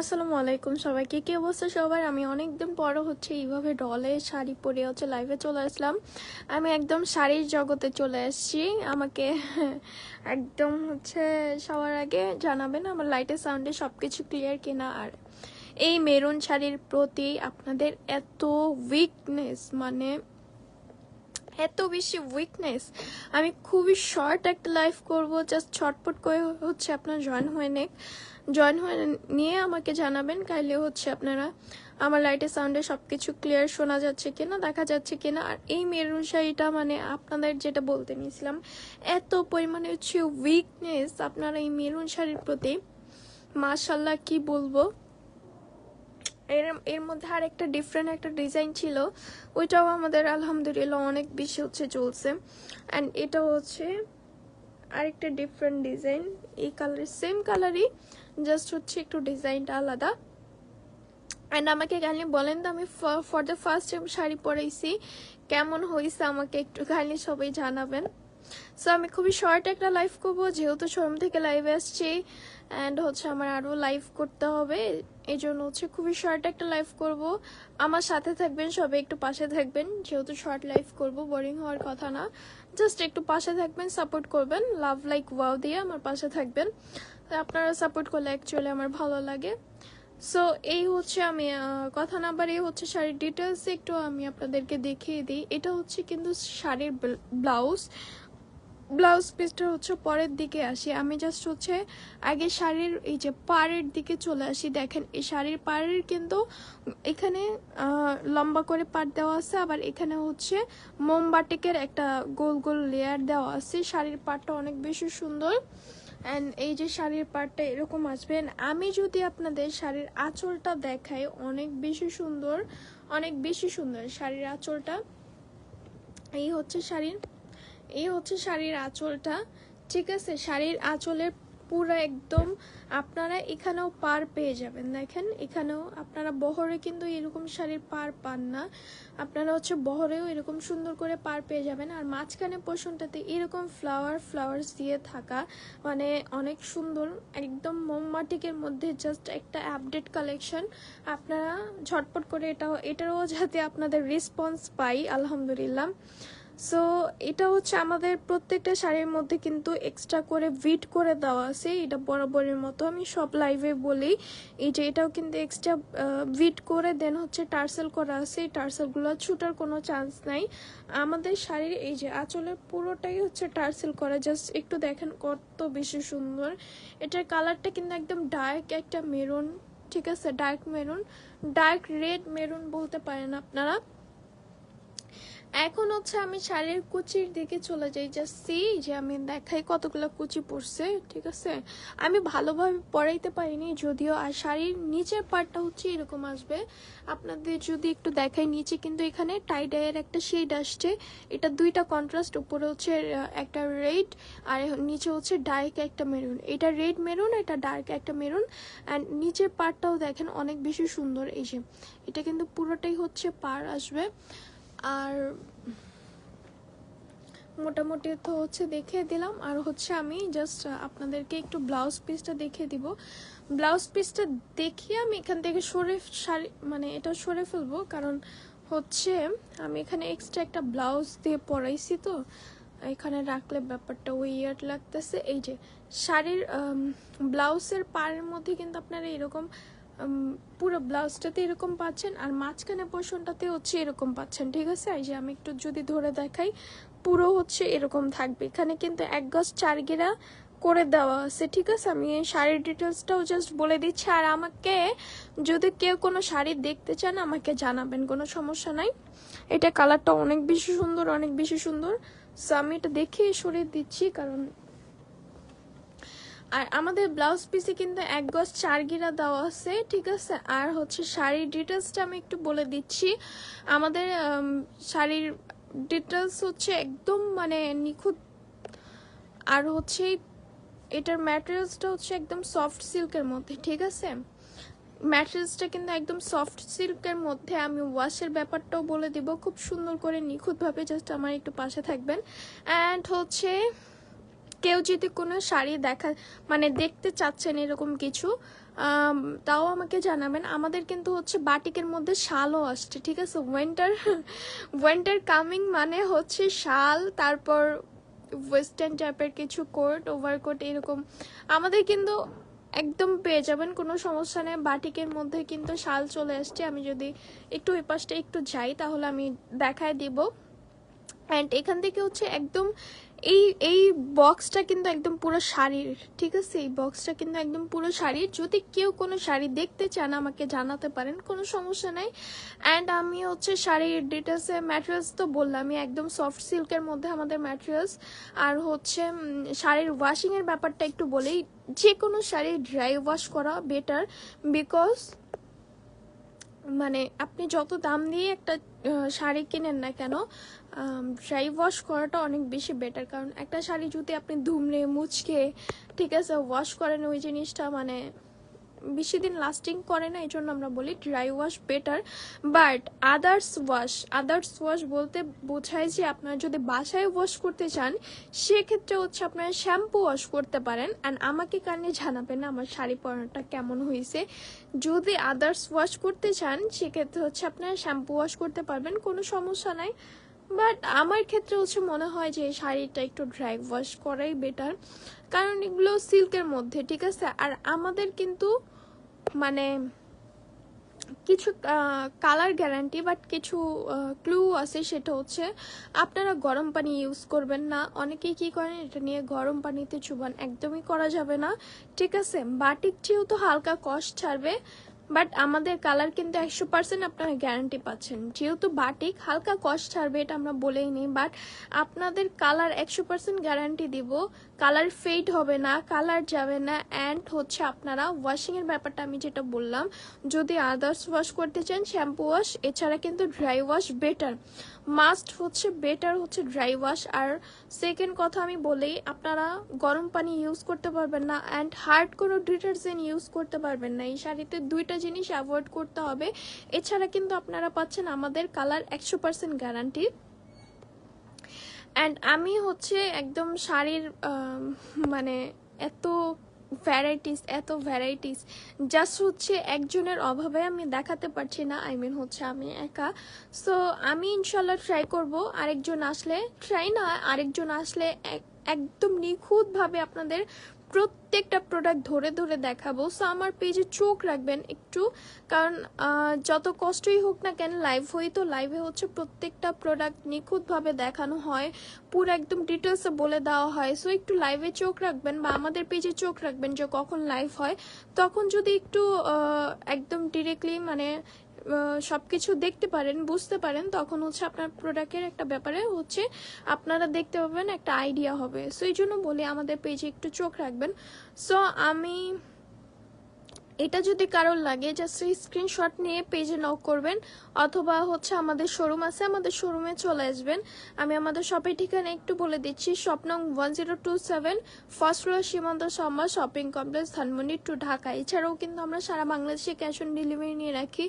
আসসালামু আলাইকুম সবাইকে। কি অবস্থা সবার? আমি অনেকদিন পর হচ্ছে এইভাবে ডলে শাড়ি পরে হচ্ছে লাইভে চলে আসলাম। আমি একদম শাড়ির জগতে চলে আসছি। আমাকে একদম হচ্ছে সবার আগে জানাবেন আমার লাইটের সাউন্ডে সব কিছু ক্লিয়ার কিনা। আর এই মেরুন শাড়ির প্রতি আপনাদের এত উইকনেস মানে এত বেশি উইকনেস আমি খুবই শর্ট একটা লাইফ করব জাস্ট ছটপট করে হচ্ছে আপনার জয়েন হয়ে নেক। জয়েন হয়ে নিয়ে আমাকে জানাবেন, কাইলে হচ্ছে আপনারা আমার লাইটের সাউন্ডে সব কিছু ক্লিয়ার শোনা যাচ্ছে কিনা, দেখা যাচ্ছে কিনা। আর এই মেরুন শাড়িটা মানে আপনাদের যেটা বলতে নিয়েছিলাম, এত পরিমাণে হচ্ছে উইকনেস আপনারা এই মেরুন শাড়ির প্রতি। মাশাল্লাহ কি বলব? এর এর মধ্যে আর একটা ডিফারেন্ট একটা ডিজাইন ছিল, ওইটাও আমাদের আলহামদুলিল্লাহ অনেক বেশি হচ্ছে চলছে অ্যান্ড এটা হচ্ছে আরেকটা ডিফারেন্ট ডিজাইন এই কালারের সেম কালারই জাস্ট হচ্ছে একটু ডিজাইনটা আলাদা। অ্যান্ড আমাকে কাইন্ডলি বলেন তো, আমি for the first time sari পরাইছি, কেমন হয়েছে আমাকে একটু কাইন্ডলি সবাই জানাবেন। সো আমি খুবই শর্ট একটা লাইভ করব, যেহেতু শোরুম থেকে লাইভে আসছি। অ্যান্ড হচ্ছে আমার আরও লাইভ করতে হবে। এই জন্য হচ্ছে খুবই শর্ট একটা লাইভ করব। আমার সাথে থাকবেন, সবাই একটু পাশে থাকবেন। যেহেতু শর্ট লাইভ করব বোরিং হওয়ার কথা না। জাস্ট একটু পাশে থাকবেন সাপোর্ট করবেন। লাভ লাইক ওয়াও দিয়ে আমার পাশে থাকবেন। আপনারা সাপোর্ট করলে অ্যাকচুয়ালি আমার ভালো লাগে। সো এই হচ্ছে আমি কথা না এই হচ্ছে শাড়ির ডিটেলস একটু আমি আপনাদেরকে দেখিয়ে দিই। এটা হচ্ছে কিন্তু শাড়ির ব্লাউজ ব্লাউজ পিসটা হচ্ছে পরের দিকে আসি। আমি জাস্ট হচ্ছে আগে শাড়ির এই যে পাড়ের দিকে চলে আসি। দেখেন, এই শাড়ির পাড়ের কিন্তু এখানে লম্বা করে পাট দেওয়া আছে। আবার এখানে হচ্ছে মোমবাটিকের একটা গোল গোল লেয়ার দেওয়া আছে। শাড়ির পাটটা অনেক বেশি সুন্দর। অ্যান্ড এই যে শাড়ির পাটটা এরকম আসবে। আমি যদি আপনাদের শাড়ির আঁচলটা দেখাই, অনেক বেশি সুন্দর, অনেক বেশি সুন্দর শাড়ির আঁচলটা। এই হচ্ছে শাড়ির এই হচ্ছে শাড়ির আঁচলটা। ঠিক আছে, শাড়ির আঁচলের পুরো একদম আপনারা এখানেও পার পেয়ে যাবেন। দেখেন, এখানেও আপনারা বহরে কিন্তু এরকম শাড়ির পার পান না। আপনারা হচ্ছে বহরেও এরকম সুন্দর করে পার পেয়ে যাবেন। আর মাঝখানে পোষণটাতে এরকম ফ্লাওয়ার ফ্লাওয়ার্স দিয়ে থাকা মানে অনেক সুন্দর, একদম মোমমাটিকের মধ্যে জাস্ট একটা আপডেট কালেকশন আপনারা ঝটপট করে এটাও, এটারও যাতে আপনাদের রেসপন্স পাই, আলহামদুলিল্লাহ। সো এটা হচ্ছে আমাদের প্রত্যেকটা শাড়ির মধ্যে কিন্তু এক্সট্রা করে ভিট করে দেওয়া আছে। এটা বরাবরের মতো আমি সব লাইভে বলি। এই যে এটাও কিন্তু এক্সট্রা ভিট করে দেন হচ্ছে টার্সেল করা আছে। এই টার্সেলগুলো ছুটার কোনো চান্স নাই। আমাদের শাড়ির এই যে আঁচলের পুরোটাই হচ্ছে টার্সেল করা। জাস্ট একটু দেখেন কত বেশি সুন্দর। এটার কালারটা কিন্তু একদম ডার্ক একটা মেরুন ঠিক আছে? Dark maroon dark red maroon বলতে পারেন আপনারা। এখন হচ্ছে আমি শাড়ির কুচির দিকে চলে যাই যা সি যে আমি দেখাই কতগুলো কুচি পড়ছে ঠিক আছে? আমি ভালোভাবে পরাইতে পারিনি, যদিও আর শাড়ির নিচের পার্টটা হচ্ছে এরকম আসবে। আপনাদের যদি একটু দেখাই, নিচে কিন্তু এখানে টাইডাইয়ের একটা শেড আসছে। এটা দুইটা কন্ট্রাস্ট উপরে হচ্ছে একটা রেড আর নিচে হচ্ছে ডার্ক একটা মেরুন এটা রেড মেরুন এটা ডার্ক একটা মেরুন অ্যান্ড নিচের পার্টটাও দেখেন অনেক বেশি সুন্দর, এই যে। এটা কিন্তু পুরোটাই হচ্ছে পার আসবে। আর মোটামুটি তো হচ্ছে দেখিয়ে দিলাম। আর হচ্ছে আমি জাস্ট আপনাদেরকে একটু ব্লাউজ পিসটা দেখিয়ে দিব। ব্লাউজ পিসটা দেখিয়ে আমি এখান থেকে সরে শাড়ি মানে এটা সরে ফেলব। কারণ হচ্ছে আমি এখানে এক্সট্রা একটা ব্লাউজ দিয়ে পরাইছি তো। এখানে রাখলে ব্যাপারটা ওয়ার্ড লাগতেছে। এই যে শাড়ির ব্লাউজের পাড়ের মধ্যে কিন্তু আপনারা এরকম পুরো ব্লাউজটাতে এরকম পাচ্ছেন আর মাঝখানে পোর্শনটাতে হচ্ছে এরকম পাচ্ছেন, ঠিক আছে? এই যে আমি একটু যদি ধরে দেখাই, পুরো হচ্ছে এরকম থাকবে। এখানে কিন্তু এক গজ চার গেরা করে দেওয়া আছে, ঠিক আছে? আমি শাড়ির ডিটেলসটাও জাস্ট বলে দিচ্ছি। আর আমাকে যদি কেউ কোনো শাড়ি দেখতে চান, আমাকে জানাবেন, কোনো সমস্যা নাই। এটা কালারটা অনেক বেশি সুন্দর, অনেক বেশি সুন্দর। সো আমি এটা দেখে সরিয়ে দিচ্ছি, কারণ আর আমাদের ব্লাউজ পিসে কিন্তু এক গজ চার গিরা দেওয়া আছে, ঠিক আছে? আর হচ্ছে শাড়ির ডিটেলসটা আমি একটু বলে দিচ্ছি। আমাদের শাড়ির ডিটেলস হচ্ছে একদম মানে নিখুঁত। আর হচ্ছে এটার ম্যাটেরিয়ালসটা হচ্ছে একদম সফট সিল্কের মধ্যে, ঠিক আছে? ম্যাটেরিয়ালসটা কিন্তু একদম সফট সিল্কের মধ্যে আমি ওয়াশের ব্যাপারটাও বলে দিব। খুব সুন্দর করে নিখুঁতভাবে জাস্ট আমার একটু পাশে থাকবেন। অ্যান্ড হচ্ছে কেউ যদি কোনো শাড়ি দেখা মানে দেখতে চাচ্ছেন এরকম কিছু তাও আমাকে জানাবেন। আমাদের কিন্তু হচ্ছে বাটিকের মধ্যে শালও আসছে, ঠিক আছে? উইন্টার উইন্টার কামিং মানে হচ্ছে শাল, তারপর ওয়েস্টার্ন টাইপের কিছু কোট ওভারকোট এরকম। আমাদের কিন্তু একদম পেয়ে যাবেন, কোনো সমস্যা নেই। বাটিকের মধ্যে কিন্তু শাল চলে আসছে। আমি যদি একটু ওই পাশটা একটু যাই, তাহলে আমি দেখায় দিব। অ্যান্ড এখান থেকে হচ্ছে একদম এই এই বক্সটা কিন্তু একদম পুরো শাড়ির, ঠিক আছে? এই বক্সটা কিন্তু একদম পুরো শাড়ির। যদি কেউ কোনো শাড়ি দেখতে চান, আমাকে জানাতে পারেন, কোনো সমস্যা নাই। অ্যান্ড আমি হচ্ছে শাড়ির ডিটেলসে ম্যাটেরিয়ালস তো বললামই, একদম সফট সিল্কের মধ্যে আমাদের ম্যাটেরিয়ালস আর হচ্ছে শাড়ির ওয়াশিংয়ের ব্যাপারটা একটু বলেই যে কোনো শাড়ি ড্রাই ওয়াশ করা বেটার বিকজ মানে আপনি যত দাম দিয়ে একটা শাড়ি কিনেন না কেন ড্রাই ওয়াশ করাটা অনেক বেশি বেটার কারণ একটা শাড়ি যদি আপনি ধুমড়ে, মুচকে, ঠিক আছে ওয়াশ করেন ওই জিনিসটা মানে বেশি দিন লাস্টিং করে না এই জন্য আমরা বলি dry wash better but others wash others wash বলতে বোঝায় যে আপনারা যদি বাসায় ওয়াশ করতে চান, সেক্ষেত্রে হচ্ছে আপনারা শ্যাম্পু ওয়াশ করতে পারেন অ্যান্ড আমাকে কানে জানাবেন আমার শাড়ি পরানোটা কেমন হয়েছে। যদি আদার্স ওয়াশ করতে চান, সেক্ষেত্রে হচ্ছে আপনারা শ্যাম্পু ওয়াশ করতে পারবেন, কোনো সমস্যা নাই। বাট আমার ক্ষেত্রে হচ্ছে মনে হয় যে শাড়িটা একটু ড্রাই ওয়াশ করাই বেটার কারণ এগুলো সিল্কের মধ্যে, ঠিক আছে? আর আমাদের কিন্তু মানে কিছু কালার গ্যারান্টি বাট কিছু ক্লু আছে সেটা হচ্ছে আপনারা গরম পানি ইউজ করবেন না। অনেকেই কি করেন, এটা নিয়ে গরম পানিতে চুবান, একদমই করা যাবে না, ঠিক আছে? বাটিক যেহেতু হালকা কষ্ট ছাড়বে। বাট আমাদের কালার কিন্তু একশো পার্সেন্ট আপনারা গ্যারান্টি পাচ্ছেন। যেহেতু বাটিক হালকা কষ্ট ছাড়বে, এটা আমরা বলেই নিই। বাট আপনাদের কালার একশো পার্সেন্ট গ্যারান্টি দিব। কালার ফেড হবে না কালার যাবে না। অ্যান্ড হচ্ছে আপনারা ওয়াশিংয়ের ব্যাপারটা আমি যেটা বললাম, যদি আদার্স ওয়াশ করতে চান শ্যাম্পু ওয়াশ এছাড়া কিন্তু ড্রাই ওয়াশ বেটার মাস্ট হচ্ছে বেটার হচ্ছে ড্রাই ওয়াশ। আর সেকেন্ড কথা আমি বলি আপনারা গরম পানি ইউজ করতে পারবেন না অ্যান্ড হার্ড কোনো ডিটারজেন্ট ইউজ করতে পারবেন না। এই শাড়িতে দুইটা জিনিস অ্যাভয়েড করতে হবে। এছাড়া কিন্তু আপনারা পাচ্ছেন আমাদের কালার একশো পার্সেন্ট গ্যারান্টি অ্যান্ড আমি হচ্ছে একদম শাড়ির মানে এত ভ্যারাইটিস এত ভ্যারাইটিস জাস্ট হচ্ছে একজনের অভাবে আমি দেখাতে পারছি না আই মিন হচ্ছে আমি একা। সো আমি ইনশাল্লাহ ট্রাই করব, আরেকজন আসলে ট্রাই না, আরেকজন আসলে এক- একদম নিখুঁতভাবে আপনাদের প্রত্যেকটা প্রোডাক্ট ধরে ধরে দেখাবো। সো আমার পেজে চোখ রাখবেন একটু। কারণ যত কষ্টই হোক না কেন লাইভ হই তো লাইভে হচ্ছে প্রত্যেকটা প্রোডাক্ট নিখুঁতভাবে দেখানো হয়। পুরো একদম ডিটেলসে বলে দেওয়া হয়। সো একটু লাইভে চোখ রাখবেন বা আমাদের পেজে চোখ রাখবেন যে কখন লাইভ হয়। তখন যদি একটু একদম ডিরেক্টলি মানে সব কিছু দেখতে পারেন, বুঝতে পারেন, তখন হচ্ছে আপনার প্রোডাক্টের একটা ব্যাপারে হচ্ছে আপনারা দেখতে পাবেন একটা আইডিয়া হবে। সো এই জন্য বলি আমাদের পেজে একটু চোখ রাখবেন। সো আমি এটা যদি কারোর লাগে জাস্ট স্ক্রিনশট নিয়ে পেজে নক করবেন, অথবা হচ্ছে আমাদের শোরুম আছে, আমাদের শোরুমে চলে আসবেন। আমি আমাদের শপের ঠিকানা একটু বলে দিচ্ছি শপ নং one zero two seven first floor Shimanto সম্মা shopping complex Dhanmondi two Dhaka. এছাড়াও কিন্তু আমরা সারা বাংলাদেশে ক্যাশ অন ডেলিভারি নিয়ে রাখি।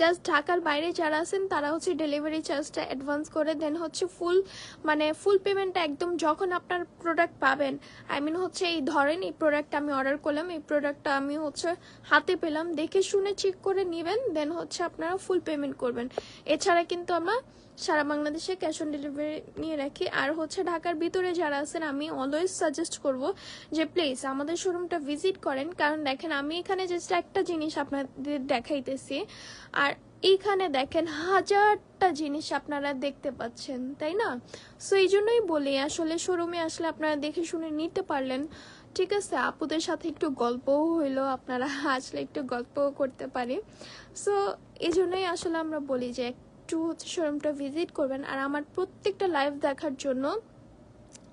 জাস্ট ঢাকার বাইরে যারা আছেন, তারা হচ্ছে ডেলিভারি চার্জটা অ্যাডভান্স করে দেন হচ্ছে ফুল মানে ফুল পেমেন্টটা একদম যখন আপনার প্রোডাক্ট পাবেন। আই মিন হচ্ছে এই ধরেন এই প্রোডাক্ট আমি অর্ডার করলাম, এই প্রোডাক্টটা আমি হচ্ছে হাতে পেলাম। দেখে শুনে চেক করে নেবেন দেন হচ্ছে আপনারা ফুল পেমেন্ট করবেন। এছাড়া কিন্তু আমরা সারা বাংলাদেশে ক্যাশ অন ডেলিভারি নিয়ে রাখি। আর হচ্ছে ঢাকার ভিতরে যারা আছেন, আমি অলওয়েজ সাজেস্ট করব যে প্লিজ আমাদের শোরুমটা ভিজিট করেন। কারণ দেখেন, আমি এখানে জাস্ট একটা জিনিস আপনাদের দেখাইতেছি। আর এইখানে দেখেন, হাজারটা জিনিস আপনারা দেখতে পাচ্ছেন, তাই না? সো এই জন্যই বলি, আসলে শোরুমে আসলে আপনারা দেখে শুনে নিতে পারলেন। ঠিক আছে, আপুদের সাথে একটু গল্পও হইল, আপনারা আসলে একটু গল্পও করতে পারি। সো এই জন্যই আসলে আমরা বলি যে একটু হচ্ছে শোরুমটা ভিজিট করবেন। আর আমার প্রত্যেকটা লাইভ দেখার জন্য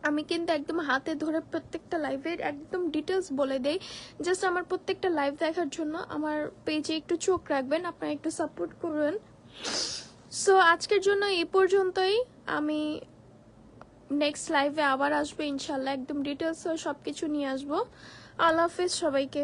আমি কিন্তু একদম হাতে ধরে প্রত্যেকটা লাইভের একদম ডিটেলস বলে দেই। জাস্ট আমার প্রত্যেকটা লাইভ দেখার জন্য আমার পেজে একটু চোখ রাখবেন, আপনারা একটু সাপোর্ট করবেন। সো আজকের জন্য এই পর্যন্তই। আমি নেক্সট লাইভে আবার আসব ইনশাল্লাহ। একদম ডিটেলস সব কিছু নিয়ে আসব। আল্লাহ হাফেজ সবাইকে।